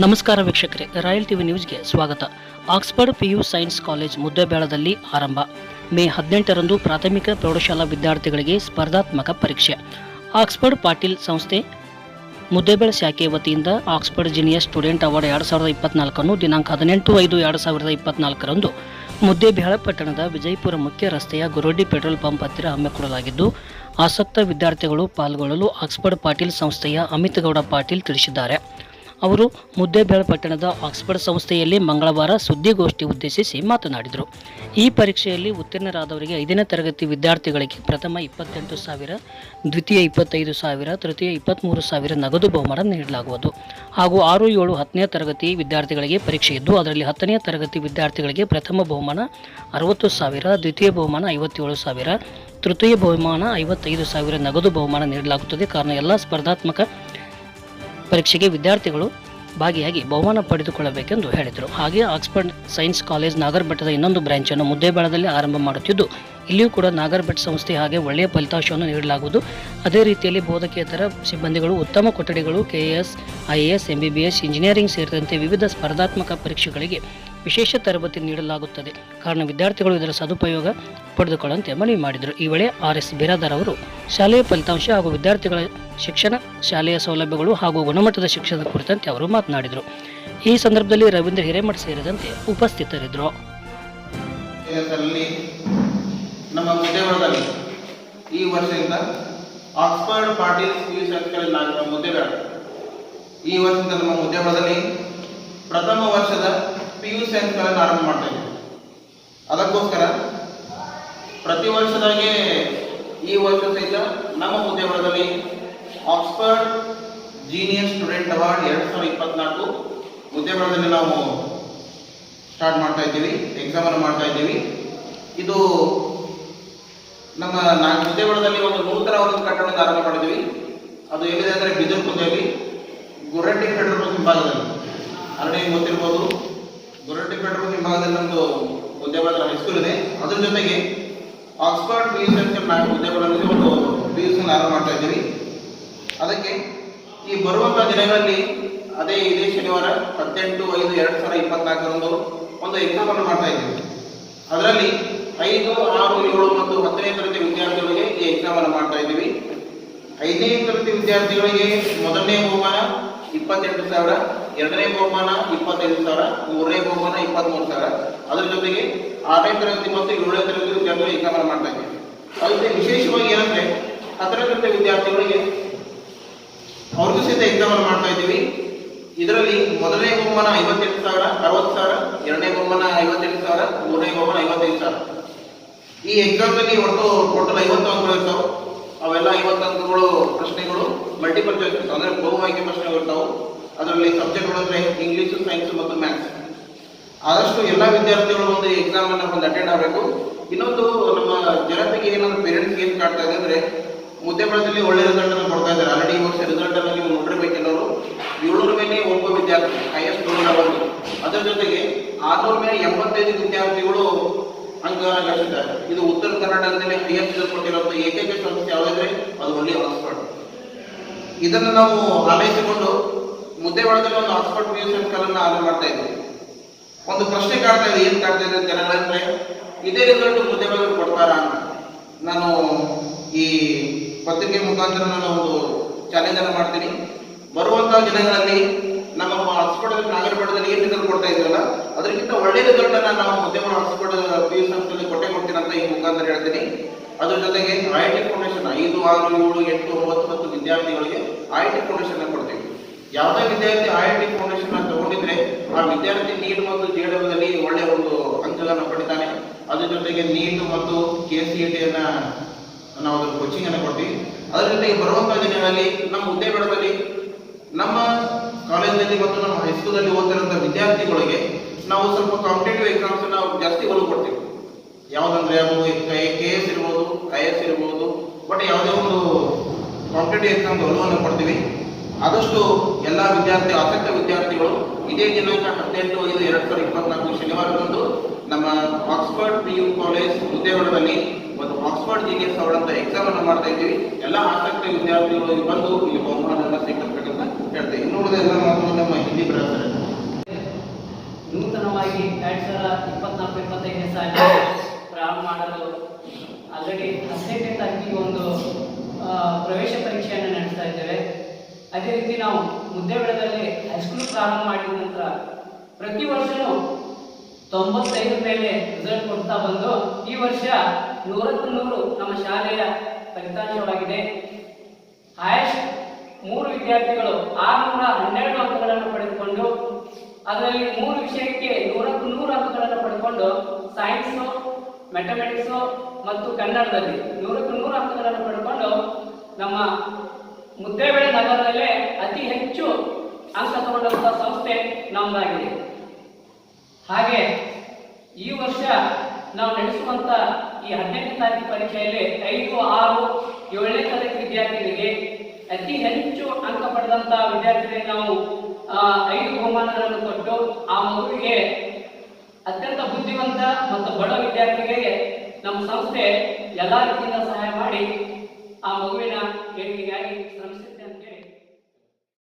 ನಮಸ್ಕಾರ ವೀಕ್ಷಕರೇ, royal TV ನ್ಯೂಸ್ಗೆ ಸ್ವಾಗತ. ಆಕ್ಸ್ಫರ್ಡ್ ಪಿಯು ಸೈನ್ಸ್ ಕಾಲೇಜ್ ಮುದ್ದೆಬೇಳದಲ್ಲಿ ಆರಂಭ. ಮೇ ಹದಿನೆಂಟರಂದು ಪ್ರಾಥಮಿಕ ಪ್ರೌಢಶಾಲಾ ವಿದ್ಯಾರ್ಥಿಗಳಿಗೆ ಸ್ಪರ್ಧಾತ್ಮಕ ಪರೀಕ್ಷೆ. ಆಕ್ಸ್ಫರ್ಡ್ ಪಾಟೀಲ್ ಸಂಸ್ಥೆ, ಮುದ್ದೇಬೇಳ ಶಾಖೆ ವತಿಯಿಂದ ಆಕ್ಸ್ಫರ್ಡ್ ಜೀನಿಯರ್ ಸ್ಟೂಡೆಂಟ್ ಅವಾರ್ಡ್ ಎರಡು ಸಾವಿರದ ಇಪ್ಪತ್ನಾಲ್ಕನ್ನು ದಿನಾಂಕ ಹದಿನೆಂಟು ಐದು ಎರಡು ಸಾವಿರದ ಇಪ್ಪತ್ನಾಲ್ಕರಂದು ಮುದ್ದೇಬೇಳ ಪಟ್ಟಣದ ವಿಜಯಪುರ ಮುಖ್ಯ ರಸ್ತೆಯ ಗುರೊಡ್ಡಿ ಪೆಟ್ರೋಲ್ ಪಂಪ್ ಹತ್ತಿರ ಹಮ್ಮಿಕೊಳ್ಳಲಾಗಿದ್ದು, ಆಸಕ್ತ ವಿದ್ಯಾರ್ಥಿಗಳು ಪಾಲ್ಗೊಳ್ಳಲು ಆಕ್ಸ್ಫರ್ಡ್ ಪಾಟೀಲ್ ಸಂಸ್ಥೆಯ ಅಮಿತ್ ಗೌಡ ಪಾಟೀಲ್ ತಿಳಿಸಿದ್ದಾರೆ. ಅವರು ಮುದ್ದೇಬೇಳ ಪಟ್ಟಣದ ಆಕ್ಸ್ಫರ್ಡ್ ಸಂಸ್ಥೆಯಲ್ಲಿ ಮಂಗಳವಾರ ಸುದ್ದಿಗೋಷ್ಠಿ ಉದ್ದೇಶಿಸಿ ಮಾತನಾಡಿದರು. ಈ ಪರೀಕ್ಷೆಯಲ್ಲಿ ಉತ್ತೀರ್ಣರಾದವರಿಗೆ ಐದನೇ ತರಗತಿ ವಿದ್ಯಾರ್ಥಿಗಳಿಗೆ ಪ್ರಥಮ ಇಪ್ಪತ್ತೆಂಟು ಸಾವಿರ, ದ್ವಿತೀಯ ಇಪ್ಪತ್ತೈದು ಸಾವಿರ, ತೃತೀಯ ಇಪ್ಪತ್ತ್ಮೂರು ಸಾವಿರ ನಗದು ಬಹುಮಾನ ನೀಡಲಾಗುವುದು. ಹಾಗೂ ಆರು, ಏಳು, ಹತ್ತನೇ ತರಗತಿ ವಿದ್ಯಾರ್ಥಿಗಳಿಗೆ ಪರೀಕ್ಷೆ ಇದ್ದು ಅದರಲ್ಲಿ ಹತ್ತನೇ ತರಗತಿ ವಿದ್ಯಾರ್ಥಿಗಳಿಗೆ ಪ್ರಥಮ ಬಹುಮಾನ ಅರವತ್ತು ಸಾವಿರ, ದ್ವಿತೀಯ ಬಹುಮಾನ ಐವತ್ತೇಳು ಸಾವಿರ, ತೃತೀಯ ಬಹುಮಾನ ಐವತ್ತೈದು ಸಾವಿರ ನಗದು ಬಹುಮಾನ ನೀಡಲಾಗುತ್ತದೆ. ಕಾರಣ, ಎಲ್ಲ ಸ್ಪರ್ಧಾತ್ಮಕ ಪರೀಕ್ಷೆಗೆ ವಿದ್ಯಾರ್ಥಿಗಳು ಭಾಗಿಯಾಗಿ ಬಹುಮಾನ ಪಡೆದುಕೊಳ್ಳಬೇಕೆಂದು ಹೇಳಿದರು. ಹಾಗೆ ಆಕ್ಸ್ಫರ್ಡ್ ಸೈನ್ಸ್ ಕಾಲೇಜ್ ನಾಗರಬೆಟ್ಟದ ಇನ್ನೊಂದು ಬ್ರಾಂಚನ್ನು ಮುದ್ದೇಬೇಳದಲ್ಲಿ ಆರಂಭ ಮಾಡುತ್ತಿದ್ದು, ಇಲ್ಲಿಯೂ ಕೂಡ ನಾಗರಬೆಟ್ ಸಂಸ್ಥೆ ಹಾಗೆ ಒಳ್ಳೆಯ ಫಲಿತಾಂಶವನ್ನು ನೀಡಲಾಗುವುದು. ಅದೇ ರೀತಿಯಲ್ಲಿ ಬೋಧಕೇತರ ಸಿಬ್ಬಂದಿಗಳು ಉತ್ತಮ ಕೊಠಡಿಗಳು ಕೆಎಎಸ್ ಐಎಎಸ್, ಎಂಬಿಬಿಎಸ್, ಇಂಜಿನಿಯರಿಂಗ್ ಸೇರಿದಂತೆ ವಿವಿಧ ಸ್ಪರ್ಧಾತ್ಮಕ ಪರೀಕ್ಷೆಗಳಿಗೆ ವಿಶೇಷ ತರಬೇತಿ ನೀಡಲಾಗುತ್ತದೆ. ಕಾರಣ ವಿದ್ಯಾರ್ಥಿಗಳು ಇದರ ಸದುಪಯೋಗ ಪಡೆದುಕೊಳ್ಳುವಂತೆ ಮನವಿ ಮಾಡಿದರು. ಈ ವೇಳೆ ಆರ್ ಎಸ್ ಬಿರಾದಾರ್ ಅವರು ಶಾಲೆಯ ಫಲಿತಾಂಶ ಹಾಗೂ ವಿದ್ಯಾರ್ಥಿಗಳ ಶಿಕ್ಷಣ, ಶಾಲೆಯ ಸೌಲಭ್ಯಗಳು ಹಾಗೂ ಗುಣಮಟ್ಟದ ಶಿಕ್ಷಣದ ಕುರಿತಂತೆ ಅವರು ಮಾತನಾಡಿದರು. ಈ ಸಂದರ್ಭದಲ್ಲಿ ರವೀಂದ್ರ ಹಿರೇಮಠ ಸೇರಿದಂತೆ ಉಪಸ್ಥಿತರಿದ್ದರು. ಈ ವರ್ಷದಿಂದ ಆಕ್ಸ್ಫರ್ಡ್ ಪಾಟೀಲ್ ಈ ವರ್ಷದಿಂದ ನಮ್ಮ ಪ್ರಥಮ ವರ್ಷದ ಪಿ ಯು ಸೈನ್ಸ್ಗಳನ್ನು ಆರಂಭ ಮಾಡ್ತಾ ಅದಕ್ಕೋಸ್ಕರ ಪ್ರತಿ ವರ್ಷದಾಗೆ ಈ ವರ್ಷ ಸಹಿತ ನಮ್ಮ ಉದ್ಯಮದಲ್ಲಿ ಆಕ್ಸ್ಫರ್ಡ್ ಜೀನಿಯರ್ ಸ್ಟೂಡೆಂಟ್ ಅವಾರ್ಡ್ ಎರಡು ಸಾವಿರದ ಇಪ್ಪತ್ನಾಲ್ಕು ಉದ್ಯಮದಲ್ಲಿ ನಾವು ಸ್ಟಾರ್ಟ್ ಮಾಡ್ತಾ ಇದ್ದೀವಿ ಎಕ್ಸಾಮ್ ಅನ್ನು ಮಾಡ್ತಾ ಇದ್ದೀವಿ. ಇದು ನಮ್ಮ ನಾಲ್ಕು ಉದ್ಯಮದಲ್ಲಿ ಒಂದು ನೂತನ ಒಂದು ಕಟ್ಟಡದ ಆರಂಭ ಮಾಡಿದ್ವಿ ಅದು ಎಲ್ಲಿದೆ ಅಂದರೆ ಬಿಜರ್ಪುರದಲ್ಲಿ ಗುರಡ್ಡಿ ಬಂಕ್ ಹಿಂಭಾಗದಲ್ಲಿ ನಿಮ್ಗೆ ಗೊತ್ತಿರ್ಬೋದು. ಬಂಕ್ ಉದ್ಯಮದ ಹೈಸ್ಕೂಲ್ ಇದೆ. ಅದ್ರ ಜೊತೆಗೆ ಆಕ್ಸ್ಫರ್ಡ್ ಪಿ ಯು ಸಿ ಉದ್ಯಮಗಳಲ್ಲಿ ಒಂದು ಪಿ ಯು ಸಿ ಆರಂಭ ಮಾಡ್ತಾ ಇದ್ದೀವಿ. ಅದಕ್ಕೆ ಈ ಬರುವಂಥ ದಿನಗಳಲ್ಲಿ ಅದೇ ಇದೇ ಶನಿವಾರ ಹದಿನೆಂಟು ಐದು ಎರಡು ಸಾವಿರದ ಇಪ್ಪತ್ನಾಲ್ಕರಂದು ಒಂದು ಎಕ್ಸಾಮ್ ಅನ್ನು ಮಾಡ್ತಾ ಇದ್ದೀವಿ. ಅದರಲ್ಲಿ ಐದು, ಆರು, ಏಳು ಮತ್ತು ಹತ್ತನೇ ತರಗತಿ ವಿದ್ಯಾರ್ಥಿಗಳಿಗೆ ಈ ಎಕ್ಸಾಮ್ ಅನ್ನು ಮಾಡ್ತಾ ಇದ್ದೀವಿ. ಐದನೇ ತರಗತಿ ವಿದ್ಯಾರ್ಥಿಗಳಿಗೆ ಮೊದಲನೇ ಬಹುಮಾನ ಇಪ್ಪತ್ತೆಂಟು ಸಾವಿರ. ಎರಡನೇ ಬಹುಮಾನ ಇಪ್ಪತ್ತೈದು ಸಾವಿರ, ಮೂರನೇ ಬಹುಮಾನ ಇಪ್ಪತ್ತ್ಮೂರು ಸಾವಿರ. ಅದರ ಜೊತೆಗೆ ಆರನೇ ತರಗತಿ ಮತ್ತು ಏಳನೇ ತರಗತಿ ವಿದ್ಯಾರ್ಥಿಗಳಿಗೆ ಎಕ್ಸಾಮ್ ಅನ್ನು ಮಾಡ್ತಾ ಇದ್ದೀವಿ ಅದಕ್ಕೆ ವಿಶೇಷವಾಗಿ ಏನಂದ್ರೆ, ಹತ್ತನೇ ತರಗತಿ ವಿದ್ಯಾರ್ಥಿಗಳಿಗೆ ಅವ್ರಿಗೂ ಸಹಿತ ಎಕ್ಸಾಮ್ ಅನ್ನು ಮಾಡ್ತಾ ಇದ್ದೀವಿ. ಇದರಲ್ಲಿ ಮೊದಲನೇ ಬಹುಮಾನ ಐವತ್ತೆಂಟು ಸಾವಿರ, ಅರವತ್ತು ಸಾವಿರ, ಎರಡನೇ ಬಹುಮಾನ ಐವತ್ತೆಂಟು ಸಾವಿರ, ಮೂರನೇ ಬಹುಮಾನ ಐವತ್ತೈದು ಸಾವಿರ. ಈ ಎಕ್ಸಾಮ್ನಲ್ಲಿ ಒಟ್ಟು ಟೋಟಲ್ ಐವತ್ತು ಅಂಕಗಳು ಇರ್ತಾವೆ. ಅವೆಲ್ಲ ಐವತ್ತು ಅಂಕಗಳು, ಪ್ರಶ್ನೆಗಳು ಮಲ್ಟಿಪಲ್ ಚಾಯ್ಸ್ ಅಂದ್ರೆ ಬಹು ಆಯ್ಕೆ ಪ್ರಶ್ನೆಗಳು ಇರ್ತಾವೆ. ಅದರಲ್ಲಿ ಸಬ್ಜೆಕ್ಟ್ಗಳು ಅಂದ್ರೆ ಇಂಗ್ಲಿಷ್ ಸೈನ್ಸ್ ಮತ್ತು ಮ್ಯಾಥ್ಸ್ ಆದಷ್ಟು ಎಲ್ಲ ವಿದ್ಯಾರ್ಥಿಗಳು ಒಂದು ಎಕ್ಸಾಮ್ ಅನ್ನ ಒಂದು ಅಟೆಂಡ್ ಆಗಬೇಕು. ಇನ್ನೊಂದು ನಮ್ಮ ಜನತೆಗೆ ಏನಾದ್ರು ಪೇರೆಂಟ್ಸ್ ಏನು ಕಾಡ್ತಾ ಇದೆ ಅಂದ್ರೆ ಮುದ್ದೆಬಳದಲ್ಲಿ ಒಳ್ಳೆ ರಿಸಲ್ಟ್ ಅನ್ನು ಕೊಡ್ತಾ ಇದ್ದಾರೆ. ಆಲ್ರೆಡಿ ಈ ವರ್ಷ ರಿಸಲ್ಟ್ ಅನ್ನು ನೀವು ನೋಡಿರ್ಬೇಕೆಲ್ಲರೂ ಏಳ್ನೂರ ಮೇಲೆ ಒಬ್ಬ ವಿದ್ಯಾರ್ಥಿ ಹೈಯೆಸ್ಟ್ ಏಳ್ನೂರ ಒಂದು ಅದರ ಜೊತೆಗೆ ಆರ್ನೂರ ಮೇಲೆ ಎಂಬತ್ತೈದು ವಿದ್ಯಾರ್ಥಿಗಳು ಅಂಕ ಗಳಿಸಿದ್ದಾರೆ. ಇದು ಉತ್ತರ ಕರ್ನಾಟಕದಲ್ಲಿ ಹೈಯೆಸ್ಟ್ ರಿಸಲ್ಟ್ ಕೊಟ್ಟಿರುವಂತಹ ಏಕೈಕ ಸಂಸ್ಥೆ ಯಾವುದಂದ್ರೆ ಅದು ಒಳ್ಳೆಯ ಆಕ್ಸ್ಫರ್ಡ್ ಇದನ್ನು ನಾವು ಆಲೈಸಿಕೊಂಡು ಮುದ್ದೆಬಳದಲ್ಲಿ ಒಂದು ಆಕ್ಸ್ಫರ್ಡ್ ಮ್ಯೂಸಿಯಂ ಸಿ ಆರಂಭ ಮಾಡ್ತಾ ಇದ್ರು ಒಂದು ಪ್ರಶ್ನೆ ಕಾಡ್ತಾ ಇದೆ, ಏನ್ ಕಾಡ್ತಾ ಇದೆ ಜನಗಳಂದ್ರೆ, ಇದೇ ರಿಸಲ್ಟ್ ಮುದ್ದೆಬಳದಲ್ಲಿ ಕೊಡ್ತಾರಾ ಅಂತ. ನಾನು ಈ ಪತ್ರಿಕೆ ಮುಖಾಂತರ ನಾನು ಒಂದು ಚಾಲೆಂಜ್ ಅನ್ನು ಮಾಡ್ತೀನಿ. ಬರುವಂತಹ ದಿನಗಳಲ್ಲಿ ನಮ್ಮ ಆಕ್ಸ್ಫರ್ಡ್ ನಾಗರಪಟ್ಟದಲ್ಲಿ ಏನ್ ರಿಸಲ್ಟ್ ಕೊಡ್ತಾ ಇದ್ರಲ್ಲ, ಅದಕ್ಕಿಂತ ಒಳ್ಳೆ ರಿಸಲ್ಟ್ ಅನ್ನ ನಾವು ಮುದ್ದೆಮಾಡ ಆಕ್ಸ್ಫರ್ಡ್ ಪಿ ಯು ಸಂಸ್ಥೆಯಲ್ಲಿ ಕೊಟ್ಟೆ ಕೊಡ್ತೀನಿ ಅಂತ ಈ ಮುಖಾಂತರ ಹೇಳ್ತೀನಿ. ಅದ್ರ ಜೊತೆಗೆ ಐ ಟಿ ಫೌಂಡೇಶನ್ ಐದು, ಆರು, ಏಳು, ಎಂಟು, ಒಂಬತ್ತು ಹತ್ತು ವಿದ್ಯಾರ್ಥಿಗಳಿಗೆ ಐ ಟಿ ಫೌಂಡೇಶನ್ ಯಾವುದೇ ವಿದ್ಯಾರ್ಥಿ ಐ ಐ ಟಿ ಫೌಂಡೇಶನ್ ತಗೊಂಡಿದ್ರೆ ಆ ವಿದ್ಯಾರ್ಥಿ ನೀಟ್ ಮತ್ತು ಜೆ ದಲ್ಲಿ ಒಳ್ಳೆಯ ಒಂದು ಅಂಕಗಳನ್ನು ಪಡಿತಾನೆ. ಅದ್ರ ಜೊತೆಗೆ ನೀಟ್ ಮತ್ತು ಕೆ ಸಿ ಇ ನಾವು ಕೋಚಿಂಗ್ ಅನ್ನು ಕೊಡ್ತೀವಿ. ಅದರ ಜೊತೆಗೆ ಬರುವಂತಹ ದಿನಗಳಲ್ಲಿ ನಮ್ಮ ಉದ್ದೇಬೇಡದಲ್ಲಿ ನಮ್ಮ ಕಾಲೇಜಿನಲ್ಲಿ ಮತ್ತು ನಮ್ಮ ಹೈಸ್ಕೂಲಲ್ಲಿ ಓದ್ತಿರುವಂತಹ ವಿದ್ಯಾರ್ಥಿಗಳಿಗೆ ನಾವು ಸ್ವಲ್ಪ ಕಾಂಪಿಟೇಟಿವ್ ಎಕ್ಸಾಮ್ಸ್ ನಾವು ಜಾಸ್ತಿ ಒಲವು ಕೊಡ್ತೀವಿ. ಯಾವ್ದಂದ್ರೆ ಅದು ಕೆ ಎಸ್ ಇರ್ಬೋದು ಐ ಎಸ್ ಇರ್ಬೋದು ಬಟ್ ಯಾವುದೇ ಒಂದು ಕಾಂಪಿಟೇಟಿವ್ ಎಕ್ಸಾಮ್ ಒಲವನ್ನು ಕೊಡ್ತೀವಿ. ಆದಷ್ಟು ಎಲ್ಲ ವಿದ್ಯಾರ್ಥಿ, ಆಸಕ್ತ ವಿದ್ಯಾರ್ಥಿಗಳು ಇದೇ ದಿನಾಂಕ ಹದಿನೆಂಟು ಐದು ಎರಡ್ ಸಾವಿರದ ಇಪ್ಪತ್ನಾಲ್ಕು ಶನಿವಾರದಂದು ನಮ್ಮ ಆಕ್ಸ್ಫರ್ಡ್ ಪಿ ಯು ಕಾಲೇಜ್ ಉದ್ಯೋಗದಲ್ಲಿ ಒಂದು ಆಕ್ಸ್ಫರ್ಡ್ ಜಿ ಎಸ್ ಅವರಂತ ಎಕ್ಸಾಮ್ ಅನ್ನು ಮಾಡ್ತಾ ಇದ್ದೀವಿ. ಎಲ್ಲ ಆಸಕ್ತ ವಿದ್ಯಾರ್ಥಿಗಳು ಬಂದು ಇಲ್ಲಿ ಬಹುಮಾನವನ್ನು ಸ್ವೀಕರಿಸಬೇಕಂತ ಹೇಳ್ತೇವೆ ಇನ್ನು ಉಳಿದ ಎಲ್ಲ ನಮ್ಮ ಹಿಂದಿ ಬರೆಸ್ತಾರೆ ನೂತನವಾಗಿ ಎರಡ್ ಸಾವಿರದ ಇಪ್ಪತ್ನಾಲ್ಕು ಇಪ್ಪತ್ತೈದನೇ ಸಾಲ ಪ್ರಾರಂಭ ಮಾಡಲು ಆಲ್ರೆಡಿ ಹದಿನೆಂಟನೇ ತಾರೀಕಿಗೆ ಒಂದು ಪ್ರವೇಶ ಪರೀಕ್ಷೆಯನ್ನು ನಡೆಸ್ತಾ ಇದ್ದೇವೆ. ಅದೇ ರೀತಿ ನಾವು ಮುದ್ದೇಬೇಡದಲ್ಲಿ ಹೈಸ್ಕೂಲ್ ಪ್ರಾರಂಭ ಮಾಡಿದ ನಂತರ ಪ್ರತಿ ವರ್ಷವೂ ತೊಂಬತ್ತೈದು ಮೇಲೆ ರಿಸಲ್ಟ್ ಕೊಡ್ತಾ ಬಂದು ಈ ವರ್ಷ ನೂರಕ್ಕೂ ನೂರು ನಮ್ಮ ಶಾಲೆಯ ಫಲಿತಾಂಶವಾಗಿದೆ. ಹೈಯೆಸ್ಟ್ ಮೂರು ವಿದ್ಯಾರ್ಥಿಗಳು ಆರುನೂರ ಹನ್ನೆರಡು ಅಂಕಗಳನ್ನು ಪಡೆದುಕೊಂಡು, ಅದರಲ್ಲಿ ಮೂರು ವಿಷಯಕ್ಕೆ ನೂರಕ್ಕೂ ನೂರು ಅಂಕಗಳನ್ನು ಪಡೆದುಕೊಂಡು ಸೈನ್ಸು ಮ್ಯಾಥಮೆಟಿಕ್ಸು ಮತ್ತು ಕನ್ನಡದಲ್ಲಿ ನೂರಕ್ಕೂ ನೂರು ಅಂಕಗಳನ್ನು ಪಡೆದುಕೊಂಡು ನಮ್ಮ ಮುದ್ದೇಬೇಳೆ ನಗರದಲ್ಲೇ ಅತಿ ಹೆಚ್ಚು ಅಂಕ ತಗೊಂಡಂತಹ ಸಂಸ್ಥೆ ನಮ್ಮದಾಗಿದೆ ಹಾಗೆ ಈ ವರ್ಷ ನಾವು ನಡೆಸುವಂತ ಈ ಹದಿನೆಂಟು ತಾರೀಕು ಪರೀಕ್ಷೆಯಲ್ಲಿ ಐದು, ಆರು, ಏಳನೇ ತರಗತಿ ವಿದ್ಯಾರ್ಥಿಗಳಿಗೆ ಅತಿ ಹೆಚ್ಚು ಅಂಕ ಪಡೆದಂತಹ ವಿದ್ಯಾರ್ಥಿಗಳಿಗೆ ನಾವು ಐದು ಬಹುಮಾನಗಳನ್ನು ಕೊಟ್ಟು ಆ ಮಗುವಿಗೆ ಅತ್ಯಂತ ಬುದ್ಧಿವಂತ ಮತ್ತು ಬಡ ವಿದ್ಯಾರ್ಥಿಗಳಿಗೆ ನಮ್ಮ ಸಂಸ್ಥೆ ಎಲ್ಲ ರೀತಿಯಿಂದ ಸಹಾಯ ಮಾಡಿ ಆ ಮಗುವಿನ ಏಳಿಗೆಗಾಗಿ ಶ್ರಮಿಸಿದೆ